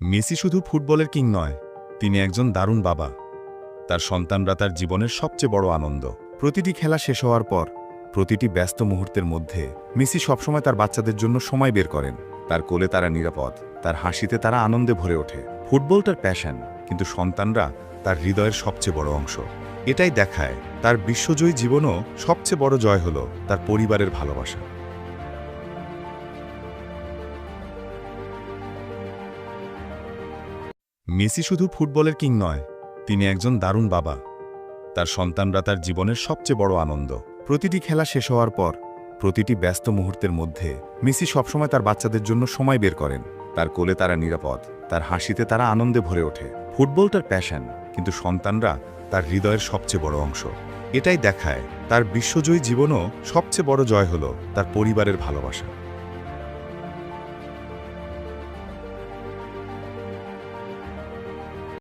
Messi শুধু ফুটবলের king নয়, তিনি একজন দারুণ বাবা। তার সন্তানরা তার জীবনের সবচেয়ে বড় আনন্দ। প্রতিটি খেলা শেষ হওয়ার পর, প্রতিটি ব্যস্ত মুহূর্তের মধ্যে মেসি সবসময় তার বাচ্চাদের জন্য সময় বের করেন। তার কোলে তারা নিরাপদ, তার হাসিতে তারা আনন্দে ভরে ওঠে। ফুটবল তার প্যাশন কিন্তু সন্তানরা তার হৃদয়ের সবচেয়ে বড় অংশ। এটাই দেখায় তার বিশ্বজয়ী জীবনও সবচেয়ে বড় জয় হল তার পরিবারের ভালোবাসা। মেসি শুধু ফুটবলের কিং নয়, তিনি একজন দারুণ বাবা। তার সন্তানরা তার জীবনের সবচেয়ে বড় আনন্দ। প্রতিটি খেলা শেষ হওয়ার পর, প্রতিটি ব্যস্ত মুহূর্তের মধ্যে মেসি সবসময় তার বাচ্চাদের জন্য সময় বের করেন। তার কোলে তারা নিরাপদ, তার হাসিতে তারা আনন্দে ভরে ওঠে। ফুটবল তার প্যাশন কিন্তু সন্তানরা তার হৃদয়ের সবচেয়ে বড় অংশ। এটাই দেখায় তার বিশ্বজয়ী জীবনও সবচেয়ে বড় জয় হল তার পরিবারের ভালোবাসা।